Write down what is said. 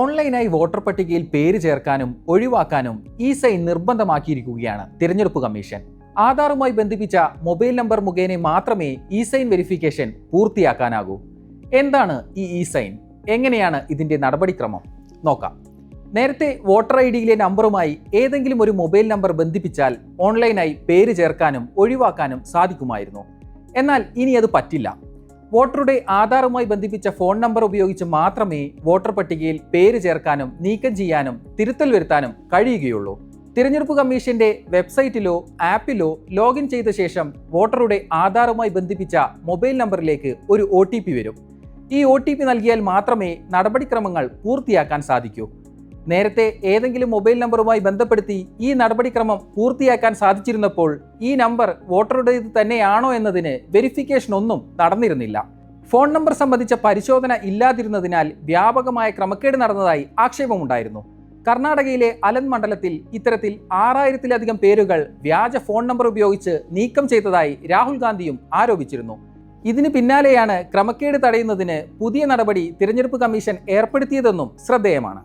ഓൺലൈനായി വോട്ടർ പട്ടികയിൽ പേര് ചേർക്കാനും ഒഴിവാക്കാനും ഇ സൈൻ നിർബന്ധമാക്കിയിരിക്കുകയാണ് തിരഞ്ഞെടുപ്പ് കമ്മീഷൻ. ആധാറുമായി ബന്ധിപ്പിച്ച മൊബൈൽ നമ്പർ മുഖേന മാത്രമേ ഇ സൈൻ വെരിഫിക്കേഷൻ പൂർത്തിയാക്കാനാകൂ. എന്താണ് ഈ ഇ സൈൻ എങ്ങനെയാണ് ഇതിന്റെ നടപടിക്രമം? നോക്കാം. നേരത്തെ വോട്ടർ ഐ ഡിയിലെ നമ്പറുമായി ഏതെങ്കിലും ഒരു മൊബൈൽ നമ്പർ ബന്ധിപ്പിച്ചാൽ ഓൺലൈനായി പേര് ചേർക്കാനും ഒഴിവാക്കാനും സാധിക്കുമായിരുന്നു. എന്നാൽ ഇനി അത് പറ്റില്ല. വോട്ടറുടെ ആധാറുമായി ബന്ധിപ്പിച്ച ഫോൺ നമ്പർ ഉപയോഗിച്ച് മാത്രമേ വോട്ടർ പട്ടികയിൽ പേര് ചേർക്കാനും നീക്കം ചെയ്യാനും തിരുത്തൽ വരുത്താനും കഴിയുകയുള്ളൂ. തിരഞ്ഞെടുപ്പ് കമ്മീഷന്റെ വെബ്സൈറ്റിലോ ആപ്പിലോ ലോഗിൻ ചെയ്ത ശേഷം വോട്ടറുടെ ആധാറുമായി ബന്ധിപ്പിച്ച മൊബൈൽ നമ്പറിലേക്ക് ഒരു ഒ വരും. ഈ ഒ നൽകിയാൽ മാത്രമേ നടപടിക്രമങ്ങൾ പൂർത്തിയാക്കാൻ സാധിക്കൂ. നേരത്തെ ഏതെങ്കിലും മൊബൈൽ നമ്പറുമായി ബന്ധപ്പെടുത്തി ഈ നടപടിക്രമം പൂർത്തിയാക്കാൻ സാധിച്ചിരുന്നപ്പോൾ ഈ നമ്പർ വോട്ടറുടേത് തന്നെയാണോ എന്നതിന് വെരിഫിക്കേഷൻ ഒന്നും നടന്നിരുന്നില്ല. ഫോൺ നമ്പർ സംബന്ധിച്ച പരിശോധന ഇല്ലാതിരുന്നതിനാൽ വ്യാപകമായ ക്രമക്കേട് നടന്നതായി ആക്ഷേപമുണ്ടായിരുന്നു. കർണാടകയിലെ അലൻ മണ്ഡലത്തിൽ ഇത്തരത്തിൽ ആറായിരത്തിലധികം പേരുകൾ വ്യാജ ഫോൺ നമ്പർ ഉപയോഗിച്ച് നീക്കം ചെയ്തതായി രാഹുൽ ഗാന്ധിയും ആരോപിച്ചിരുന്നു. ഇതിനു പിന്നാലെയാണ് ക്രമക്കേട് തടയുന്നതിന് പുതിയ നടപടി തിരഞ്ഞെടുപ്പ് കമ്മീഷൻ ഏർപ്പെടുത്തിയതെന്നും ശ്രദ്ധേയമാണ്.